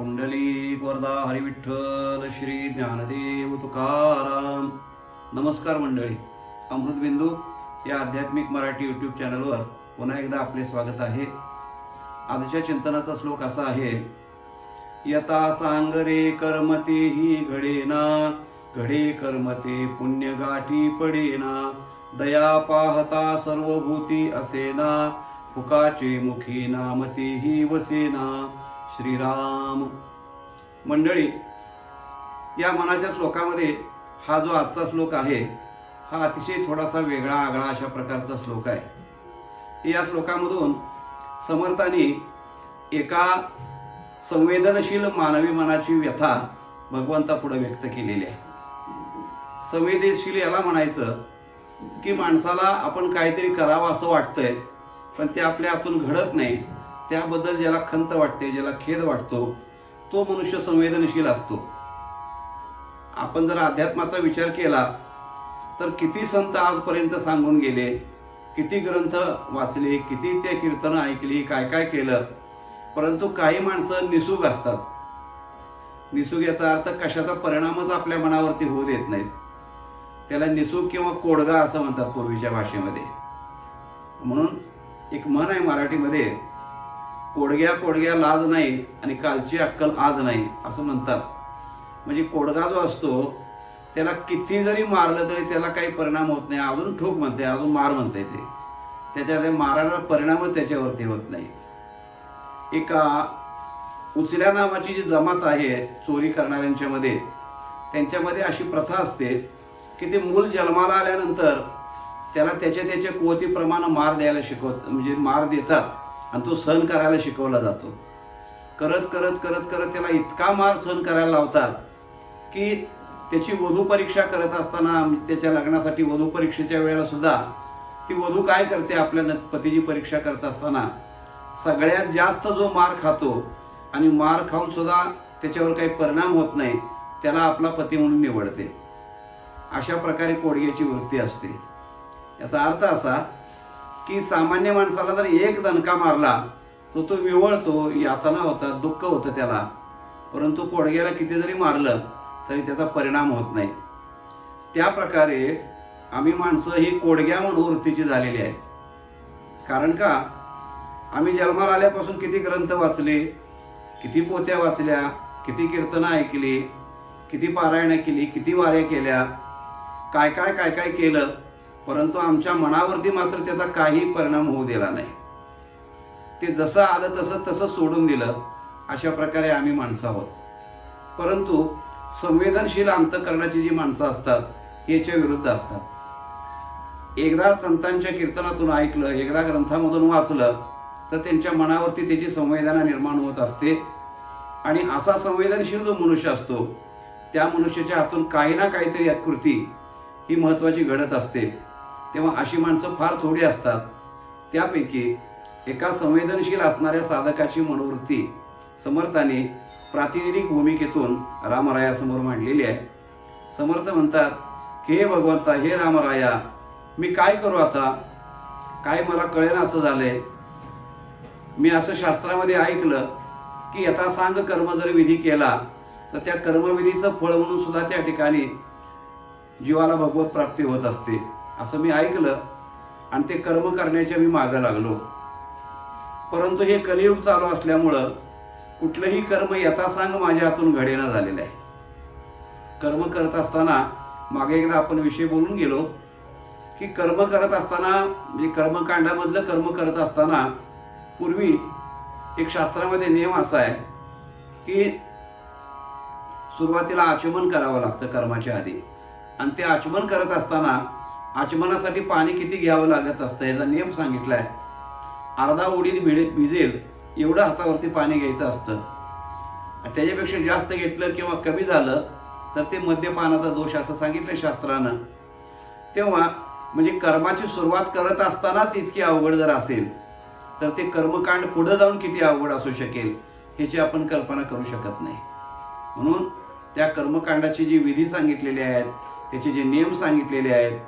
कुंडली वरदा हरिविठ्ठल श्री ज्ञानदेव तुकाराम. नमस्कार मंडळी. अमृतबिंदू या आध्यात्मिक मराठी यूट्यूब चॅनलवर पुन्हा एकदा आपले स्वागत आहे. आजच्या चिंतनाचा श्लोक असा आहे यथा सांगरे कर्मते ही घडेना घडे कर्मते पुण्य गाठी पडेना दया पाहता सर्वभूती असेना फुकाचे मुखी नामते ही वसेना श्रीराम. मंडळी या मनाच्या श्लोकामध्ये हा जो आजचा श्लोक आहे हा अतिशय थोडासा वेगळा आगळा अशा प्रकारचा श्लोक आहे. या श्लोकामधून समर्थांनी एका संवेदनशील मानवी मनाची व्यथा भगवंतापुढे व्यक्त केलेली आहे. संवेदनशील याला म्हणायचं की माणसाला आपण काहीतरी करावं असं वाटतंय पण ते आपल्या हातून घडत नाही. त्याबद्दल ज्याला खंत वाटते ज्याला खेद वाटतो तो मनुष्य संवेदनशील असतो. आपण जर अध्यात्माचा विचार केला तर किती संत आजपर्यंत सांगून गेले किती ग्रंथ वाचले किती ते कीर्तन ऐकली काय काय केलं परंतु काही माणसं निसुग असतात. निसुग याचा अर्थ कशाचा परिणामच आपल्या मनावरती होऊ देत नाहीत. त्याला निसुग किंवा कोडगा असं म्हणतात पूर्वीच्या भाषेमध्ये. म्हणून एक मन आहे मराठीमध्ये कोडग्या कोडग्या लाज नाही आणि कालची अक्कल आज नाही असं म्हणतात. म्हणजे कोडगा जो असतो त्याला किती जरी मारलं तरी त्याला काही परिणाम होत नाही. अजून ठोक म्हणते अजून मार म्हणते ते. त्याच्या ते परिणामच त्याच्यावरती होत नाही. एका उचल्या नावाची जी जमात आहे चोरी करणाऱ्यांच्यामध्ये त्यांच्यामध्ये अशी प्रथा असते की ते मूल जन्माला आल्यानंतर त्याला त्याच्या त्याच्या कुवतीप्रमाणे मार द्यायला शिकवत म्हणजे मार देतात. आणि तो सहन करायला शिकवला जातो. करत करत करत करत त्याला इतका मार सहन करायला लावतात की त्याची वधू परीक्षा करत असताना त्याच्या लग्नासाठी वधू परीक्षेच्या वेळेला सुद्धा ती वधू काय करते आपल्या न- पतीची परीक्षा करत असताना? सगळ्यात जास्त जो मार खातो आणि मार खाऊन सुद्धा त्याच्यावर काही परिणाम होत नाही त्याला आपला पती म्हणून निवडते. अशा प्रकारे कोडग्याची वृत्ती असते. याचा अर्थ असा की सामान्य माणसाला जर एक दणका मारला तो तो विवळतो यातना होतात दुःख होतं त्याला. परंतु कोडग्याला किती जरी मारलं तरी त्याचा परिणाम होत नाही. त्या प्रकारे आम्ही माणसं ही कोडग्या म्हणून वृत्तीची झालेली आहे. कारण का? आम्ही जन्माला आल्यापासून किती ग्रंथ वाचले किती पोत्या वाचल्या किती कीर्तनं ऐकली किती पारायणं केली किती वाऱ्या केल्या काय काय काय काय केलं परंतु आमच्या मनावरती मात्र त्याचा काही परिणाम होऊ दिला नाही. ते जसं आलं तसं तसं सोडून दिलं अशा प्रकारे आम्ही माणसं आहोत. परंतु संवेदनशील अंतकरणाची जी माणसं असतात याच्या विरुद्ध असतात. एकदा संतांच्या कीर्तनातून ऐकलं एकदा ग्रंथामधून वाचलं तर त्यांच्या मनावरती त्याची संवेदना निर्माण होत असते. आणि असा संवेदनशील जो मनुष्य असतो त्या मनुष्याच्या हातून काही ना काहीतरी आकृती ही महत्त्वाची घडत असते. तेव्हा अशी माणसं फार थोडी असतात. त्यापैकी एका संवेदनशील असणाऱ्या साधकाची मनोवृत्ती समर्थाने प्रातिनिधिक भूमिकेतून रामरायासमोर मांडलेली आहे. समर्थ म्हणतात की हे भगवंता हे रामराया मी काय करू आता? काय मला कळेल असं झालंय. मी असं शास्त्रामध्ये ऐकलं की यथा सांग कर्म जर विधी केला तर त्या कर्मविधीचं फळ म्हणून सुद्धा त्या ठिकाणी जीवाला भगवत प्राप्ती होत असते. असं मी ऐकलं आणि ते कर्म करण्याच्या मी मागं लागलो. परंतु हे कलियुग चालू असल्यामुळं कुठलंही कर्म यथासांग माझ्या हातून घडेना झालेलं आहे. कर्म करत असताना मागे एकदा आपण विषय बोलून गेलो की कर्म करत असताना म्हणजे कर्मकांडामधलं कर्म करत असताना पूर्वी एक शास्त्रामध्ये नियम असा आहे की सुरुवातीला आचमन करावं लागतं कर्माच्या आधी. आणि ते आचमन करत असताना आचमनासाठी पाणी किती घ्यावं लागत असतं याचा नियम सांगितला आहे अर्धा ओडीत भिडे भिजेल एवढं हातावरती पाणी घ्यायचं असतं. त्याच्यापेक्षा जास्त घेतलं किंवा कमी झालं तर ते मद्यपानाचा दोष असं सांगितलं शास्त्रानं. तेव्हा म्हणजे कर्माची सुरुवात करत असतानाच इतकी अवघड जर असेल तर ते कर्मकांड पुढं जाऊन किती अवघड असू शकेल ह्याची आपण कल्पना करू शकत नाही. म्हणून त्या कर्मकांडाची जी विधी सांगितलेली आहेत त्याचे जे नियम सांगितलेले आहेत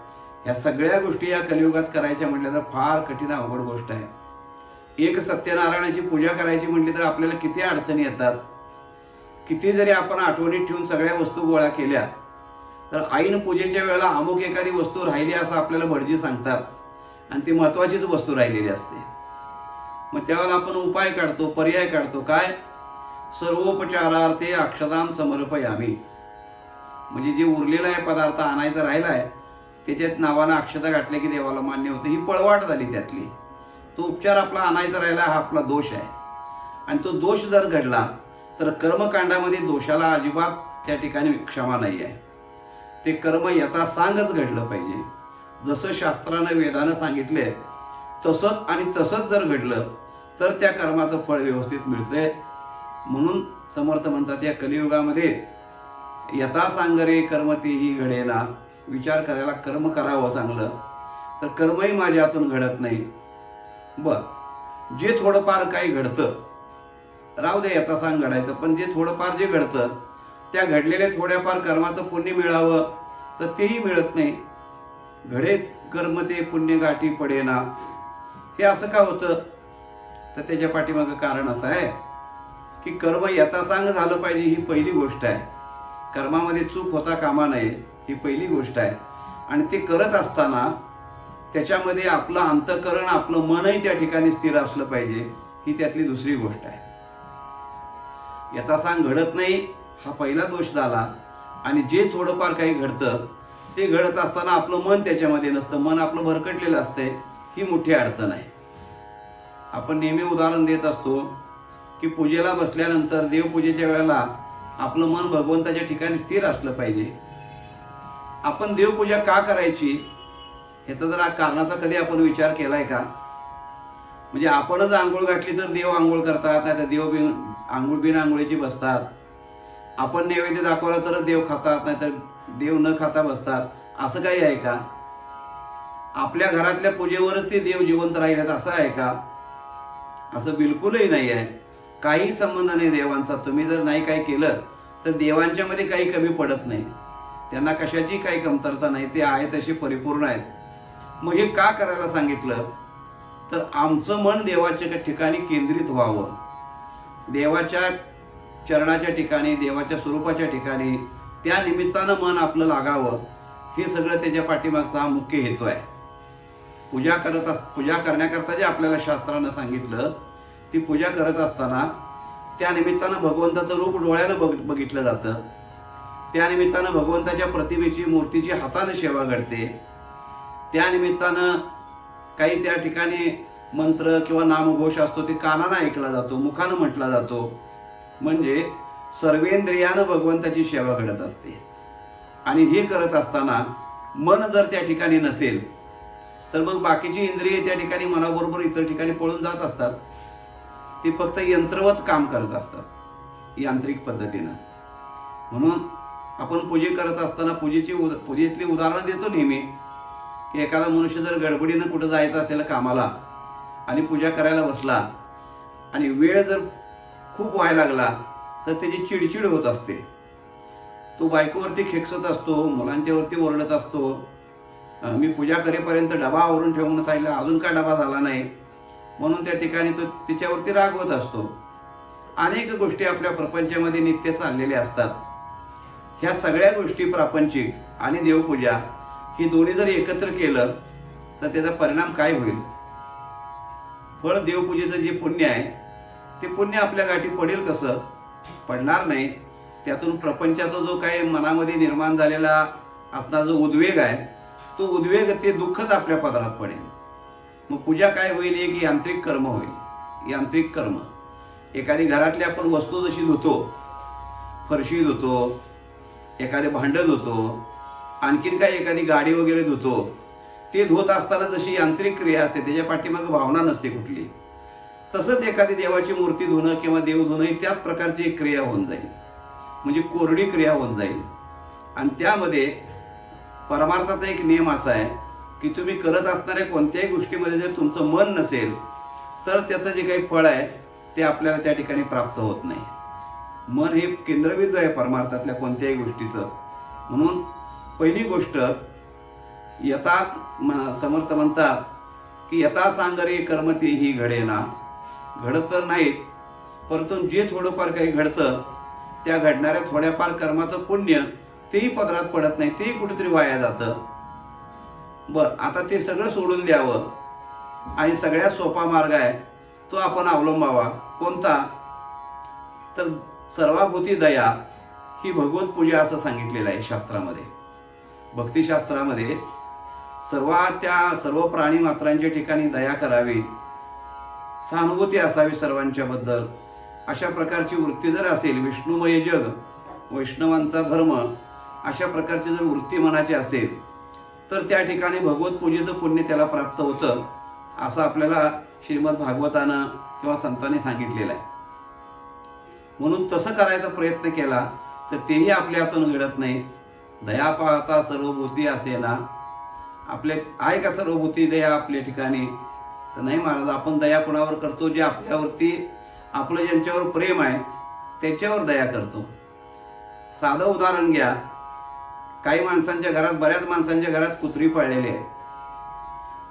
ह्या सगळ्या गोष्टी या कलियुगात करायच्या म्हटल्या तर फार कठीण अवघड गोष्ट आहे. एक सत्यनारायणाची पूजा करायची म्हटली तर आपल्याला किती अडचणी येतात? किती जरी आपण आठवणीत ठेवून सगळ्या वस्तू गोळा केल्या तर आईन पूजेच्या वेळेला अमुक एखादी वस्तू राहिली असं आपल्याला भटजी सांगतात. आणि ती महत्त्वाचीच वस्तू राहिलेली असते. मग त्यावेळेला आपण उपाय काढतो पर्याय काढतो. काय? सर्वोपचारार्थे अक्षदाम समर्पयामी. म्हणजे जे उरलेला आहे पदार्थ आणायचा राहिला आहे त्याच्यात नावानं अक्षता घातल्या की देवाला मान्य होतं. ही पळवाट झाली त्यातली. तो उपचार आपला आणायचा राहिला हा आपला दोष आहे. आणि तो दोष जर घडला तर कर्मकांडामध्ये दोषाला अजिबात त्या ठिकाणी क्षमा नाही आहे. ते कर्म यथा सांगच घडलं पाहिजे. जसं शास्त्रानं वेदानं सांगितले तसंच आणि तसंच जर घडलं तर त्या कर्माचं फळ व्यवस्थित मिळतंय. म्हणून समर्थ म्हणतात या कलियुगामध्ये यथा सांगरे कर्म तेही घडेना. विचार करायला कर्म करावं चांगलं तर कर्मही माझ्या हातून घडत नाही. बर जे थोडंफार काही घडतं राहू दे यथा सांग घडायचं पण जे थोडंफार जे घडतं त्या घडलेल्या थोड्याफार कर्माचं पुण्य मिळावं तर तेही मिळत नाही. घडेत कर्म ते पुण्य गाठी पडेना. हे असं का होतं? तर त्याच्या पाठीमागं कारण असं आहे की कर्म यथासांग झालं पाहिजे ही पहिली गोष्ट आहे. कर्मामध्ये चूक होता कामा नये. ही पहिली गोष्ट आहे. आणि ते करत असताना त्याच्यामध्ये आपलं अंतकरण आपलं मनही त्या ठिकाणी स्थिर असलं पाहिजे ही त्यातली दुसरी गोष्ट आहे. यथासांग घडत नाही हा पहिला दोष झाला. आणि जे थोडंफार काही घडतं ते घडत असताना आपलं मन त्याच्यामध्ये नसतं. मन आपलं भरकटलेलं असतंय ही मोठी अडचण आहे. आपण नेहमी उदाहरण देत असतो की पूजेला बसल्यानंतर देवपूजेच्या वेळेला आपलं मन भगवंताच्या ठिकाणी स्थिर असलं पाहिजे. आपण देवपूजा का करायची? ह्याचा जरा कारणाचा कधी आपण विचार केलाय का? म्हणजे आपणच आंघोळ घातली तर देव आंघोळ करतात नाही तर देव बिन आंघोळ बिन आंघोळीची बसतात. आपण नैवेद्य दाखवला तरच देव खातात नाही तर देव न खाता बसतात. असं काही आहे का? आपल्या घरातल्या पूजेवरच ते देव जिवंत राहिलेत असं आहे का? असं बिलकुलही नाही आहे. काही संबंध नाही देवांचा. तुम्ही जर नाही काही केलं तर देवांच्यामध्ये काही कमी पडत नाही. त्यांना कशाची काही कमतरता नाही ते आहे तसे परिपूर्ण आहेत. मग हे का करायला सांगितलं? तर आमचं मन देवाच्या ठिकाणी केंद्रित व्हावं. देवाच्या चरणाच्या ठिकाणी देवाच्या स्वरूपाच्या ठिकाणी त्या निमित्तानं मन आपलं लागावं. हे सगळं त्याच्या पाठीमागचा हा मुख्य हेतू आहे. पूजा करत अस पूजा करण्याकरता जे आपल्याला शास्त्रानं सांगितलं ती पूजा करत असताना त्या निमित्तानं भगवंताचं रूप डोळ्यानं बघ बघितलं जातं. त्यानिमित्तानं भगवंताच्या प्रतिमेची मूर्तीची हातानं सेवा घडते. त्यानिमित्तानं काही त्या ठिकाणी मंत्र किंवा नामघोष असतो ते कानानं ऐकला जातो मुखानं म्हटला जातो. म्हणजे सर्वेंद्रियानं भगवंताची सेवा घडत असते. आणि हे करत असताना मन जर त्या ठिकाणी नसेल तर मग बाकीची इंद्रिय त्या ठिकाणी मनाबरोबर इतर ठिकाणी पळून जात असतात. ते फक्त यंत्रवत काम करत असतात यांत्रिक पद्धतीनं. म्हणून आपण पूजे करत असताना पूजेची उद पूजेतली उदाहरणं देतो नेहमी की एखादा मनुष्य जर गडबडीनं कुठं जायचं असेल कामाला आणि पूजा करायला बसला आणि वेळ जर खूप व्हायला लागला तर त्याची चिडचिड होत असते. तो बायकोवरती खेकसत असतो मुलांच्यावरती ओरडत असतो. मी पूजा करेपर्यंत डबा आवरून ठेवून सांगितला अजून काय डबा झाला नाही? म्हणून त्या ठिकाणी तो तिच्यावरती रागवत असतो. अनेक गोष्टी आपल्या प्रपंचामध्ये नित्य चाललेल्या असतात. ह्या सगळ्या गोष्टी प्रापंचिक आणि देवपूजा ही दोन्ही जर एकत्र केलं तर त्याचा परिणाम काय होईल? फळ देवपूजेचं जे पुण्य आहे ते पुण्य आपल्या गाठी पडेल कसं? पडणार नाही. त्यातून प्रपंचाचा जो काही मनामध्ये निर्माण झालेला असणारा जो उद्वेग आहे तो उद्वेग ते दुःखच आपल्या पदरात पडेल. मग पूजा काय होईल? एक यांत्रिक कर्म होईल. यांत्रिक कर्म. एखादी घरातली आपण वस्तू जशी धुतो फरशी धुतो एखादे भांडं धुतो आणखीन काय एखादी गाडी वगैरे धुतो ते धुत असताना जशी यांत्रिक क्रिया असते त्याच्या पाठीमागे भावना नसते कुठली. तसंच एखादी देवाची मूर्ती धुणं किंवा देव धुणं ही त्याच प्रकारची एक क्रिया होऊन जाईल. म्हणजे कोरडी क्रिया होऊन जाईल. आणि त्यामध्ये परमार्थाचा एक नियम असा आहे की तुम्ही करत असणाऱ्या कोणत्याही गोष्टीमध्ये जर तुमचं मन नसेल तर त्याचं जे काही फळ आहे ते आपल्याला त्या ठिकाणी प्राप्त होत नाही. मन हे केंद्रबिंदू आहे परमार्थातल्या कोणत्याही गोष्टीचं. म्हणून पहिली गोष्ट यथा म- समर्थ म्हणतात की यथा सांगरे कर्मते ही घडेना. घडत तर नाहीच परंतु जे थोडंफार काही घडतं त्या घडणाऱ्या थोड्याफार कर्माचं पुण्य तेही पदरात पडत नाही तेही कुठेतरी वाया जातं. बर आता ते सगळं सोडून द्यावं. आणि सगळ्यात सोपा मार्ग आहे तो आपण अवलंबावा. कोणता? तर सर्वाभूती दया ही भगवत पूजा असं सांगितलेलं आहे शास्त्रामध्ये. भक्तिशास्त्रामध्ये सर्व त्या सर्व प्राणी मात्रांच्या ठिकाणी दया करावी सहानुभूती असावी सर्वांच्या बद्दल अशा प्रकारची वृत्ती जर असेल विष्णुमय जग वैष्णवांचा धर्म अशा प्रकारची जर वृत्ती मनाची असेल तर त्या ठिकाणी भगवत पूजेचं पुण्य त्याला प्राप्त होतं असं आपल्याला श्रीमद भागवतानं किंवा संतांनी सांगितलेलं आहे. म्हणून तसं करायचा प्रयत्न केला तर तेही आपल्या हातून घडत नाही. दया पाहता सर्वभूती असे ना. आपले आहे का सर्वभूती दया आपल्या ठिकाणी? तर नाही महाराज आपण दया कोणावर करतो? जे आपल्यावरती आपलं ज्यांच्यावर प्रेम आहे त्याच्यावर दया करतो. साधं उदाहरण घ्या. काही माणसांच्या घरात बऱ्याच माणसांच्या घरात कुत्री पाळलेली आहे.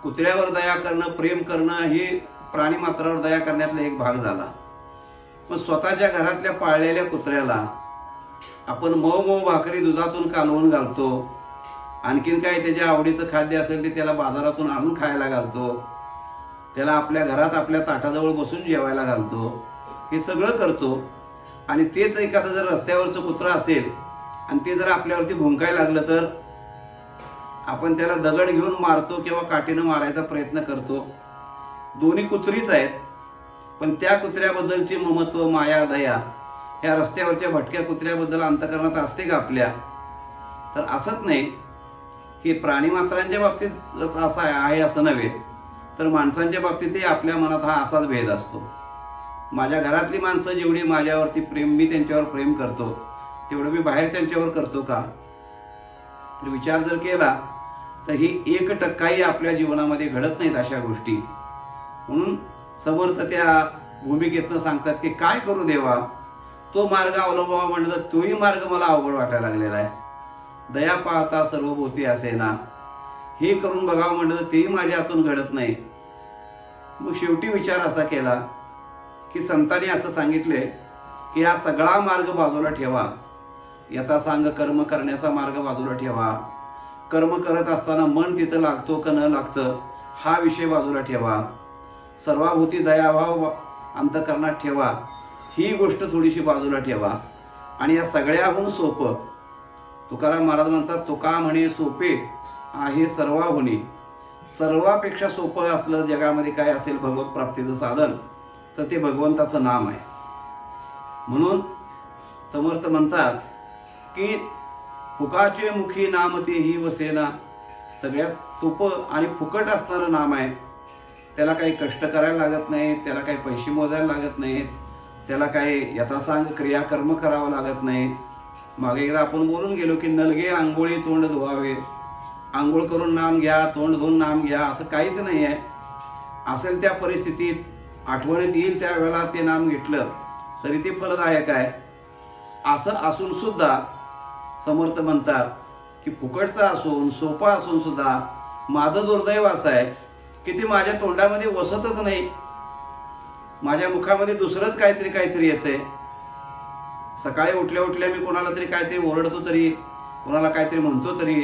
कुत्र्यावर दया करणं प्रेम करणं हे प्राणी मात्रावर दया करण्यातला एक भाग झाला. पण स्वतःच्या घरातल्या पाळलेल्या कुत्र्याला आपण मऊ मऊ भाकरी दुधातून कालवून घालतो. आणखीन काही त्याच्या आवडीचं खाद्य असेल ते त्याला बाजारातून आणून खायला घालतो. त्याला आपल्या घरात आपल्या ताटाजवळ बसून जेवायला घालतो. हे सगळं करतो. आणि तेच एखादं जर रस्त्यावरचं कुत्रं असेल आणि ते जर आपल्यावरती भुंकायला लागलं तर आपण त्याला दगड घेऊन मारतो किंवा काठीनं मारायचा प्रयत्न करतो. दोन्ही कुत्रीच आहेत. पण त्या कुत्र्याबद्दलची ममत्व माया दया ह्या रस्त्यावरच्या भटक्या कुत्र्याबद्दल अंतकरणात असते का आपल्या? तर असंच नाही. की प्राणी मात्रांच्या बाबतीत असं आहे असं नव्हे तर माणसांच्या बाबतीतही आपल्या मनात हा असाच भेद असतो. माझ्या घरातली माणसं जेवढी माझ्यावरती प्रेम मी त्यांच्यावर प्रेम करतो तेवढं मी बाहेर त्यांच्यावर करतो का? तर विचार जर केला तर ही एक टक्काही आपल्या जीवनामध्ये घडत नाहीत अशा गोष्टी. म्हणून समर्थ त्या भूमिकेतनं सांगतात की काय करू देवा? तो मार्ग अवलंबावा म्हणलं तर तोही मार्ग मला अवघड वाटायला लागलेला आहे. दया पाहता सर्वभोवती असे ना. हे करून बघावं म्हणलं तेही माझ्या हातून घडत नाही. मग शेवटी विचार असा केला की संतांनी असं सांगितले की हा सगळा मार्ग बाजूला ठेवा. यथा सांग कर्म करण्याचा मार्ग बाजूला ठेवा. कर्म करत असताना मन तिथं लागतो का न लागतं हा विषय बाजूला ठेवा. सर्वाभूती दयाभाव अंतकरणात ठेवा. ही गोष्ट थोडीशी बाजूला ठेवा. आणि या सगळ्याहून सोपं तुकाराम महाराज म्हणतात तुका म्हणे सोपे आहे सर्वाहुनी. सर्वापेक्षा सोपं असलं जगामध्ये काय असेल भगवत प्राप्तीचं साधन तर ते भगवंताचं नाम आहे. म्हणून समर्थ म्हणतात की फुकाचे मुखी नाम ते ही वसेना. सगळ्यात सोपं आणि फुकट असणारं नाम आहे त्याला काही कष्ट करायला लागत नाही त्याला काही पैसे मोजायला लागत नाहीत त्याला काही यथासांग क्रियाकर्म करावं लागत नाही मागे एकदा आपण बोलून गेलो की नलगे आंघोळी तोंड धुवावे. आंघोळ करून नाम घ्या तोंड धुवून नाम घ्या असं काहीच नाही आहे असेल त्या परिस्थितीत आठवणीत येईल त्या वेळेला ते नाम घेतलं तरी ते फलदायक आहे. असं असून सुद्धा समर्थ म्हणतात की फुकटचा असून सोपा असून सुद्धा माझं दुर्दैव असं आहे. की ते माझ्या तोंडामध्ये वसतच नाही. माझ्या मुखामध्ये दुसरंच काहीतरी काहीतरी येतंय. सकाळी उठल्या उठल्या मी कोणाला तरी काहीतरी ओरडतो तरी कोणाला काहीतरी म्हणतो तरी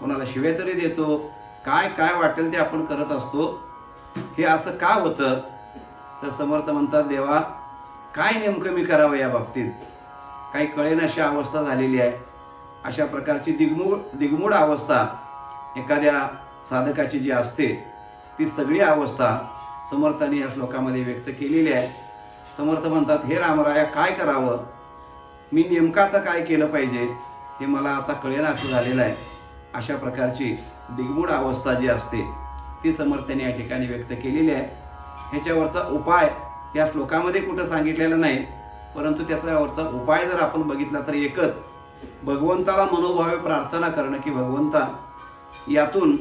कोणाला शिव्या तरी देतो. काय काय वाटेल ते आपण करत असतो. हे असं का होतं? तर समर्थ म्हणतात देवा काय नेमकं मी करावं या बाबतीत? काही कळेन अशी अवस्था झालेली आहे. अशा प्रकारची दिगमूळ दिगमूड अवस्था एखाद्या साधकाची जी असते ती सगळी अवस्था समर्थाने या श्लोकामध्ये व्यक्त केलेली आहे. समर्थ म्हणतात हे रामराया काय करावं? मी नेमकं आता काय केलं पाहिजे? हे मला आता कळेल असं झालेलं आहे. अशा प्रकारची दिगमूड अवस्था जी असते ती समर्थाने या ठिकाणी व्यक्त केलेली आहे. ह्याच्यावरचा उपाय या श्लोकामध्ये कुठं सांगितलेला नाही परंतु त्याच्यावरचा उपाय जर आपण बघितला तर एकच भगवंताला मनोभावे प्रार्थना करणं की भगवंता यातून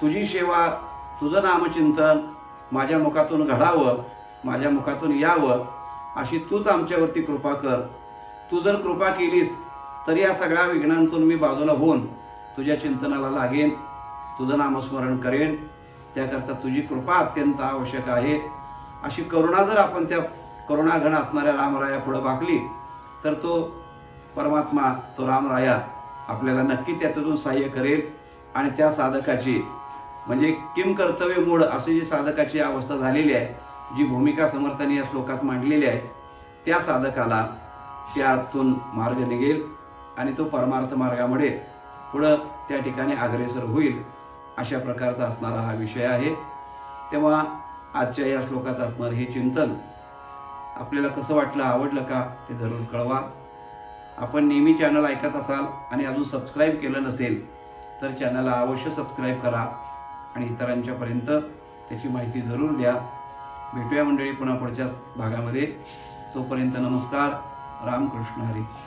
तुझी सेवा तुझं नामचिंतन माझ्या मुखातून घडावं माझ्या मुखातून यावं अशी तूच आमच्यावरती कृपा कर. तू जर कृपा केलीस तर या सगळ्या विघ्नांतून मी बाजूला होऊन तुझ्या चिंतनाला लागेन तुझं नामस्मरण करेन. त्याकरता तुझी कृपा अत्यंत आवश्यक आहे. अशी करुणा जर आपण त्या करुणाघन असणाऱ्या रामराया पुढं बाकली तर तो परमात्मा तो रामराया आपल्याला नक्की त्याच्यातून सहाय्य करेल आणि त्या साधकाची म्हणजे किम कर्तव्य मूळ अशी जी साधकाची अवस्था झालेली आहे जी भूमिका समर्थाने या श्लोकात मांडलेली आहे त्या साधकाला त्यातून मार्ग निघेल आणि तो परमार्थ मार्गामुळे पुढं त्या ठिकाणी अग्रेसर होईल अशा प्रकारचा असणारा हा विषय आहे. तेव्हा आजच्या या श्लोकाचं असणारं हे चिंतन आपल्याला कसं वाटलं आवडलं का ते जरूर कळवा. आपण नेहमी चॅनल ऐकत असाल आणि अजून सबस्क्राईब केलं नसेल तर चॅनलला अवश्य सबस्क्राईब करा. आणि इतरांच्यापर्यंत त्याची माहिती जरूर द्या. भेटूया मंडळी पुन्हा पुढच्या भागामध्ये. तोपर्यंत नमस्कार. रामकृष्ण हरी.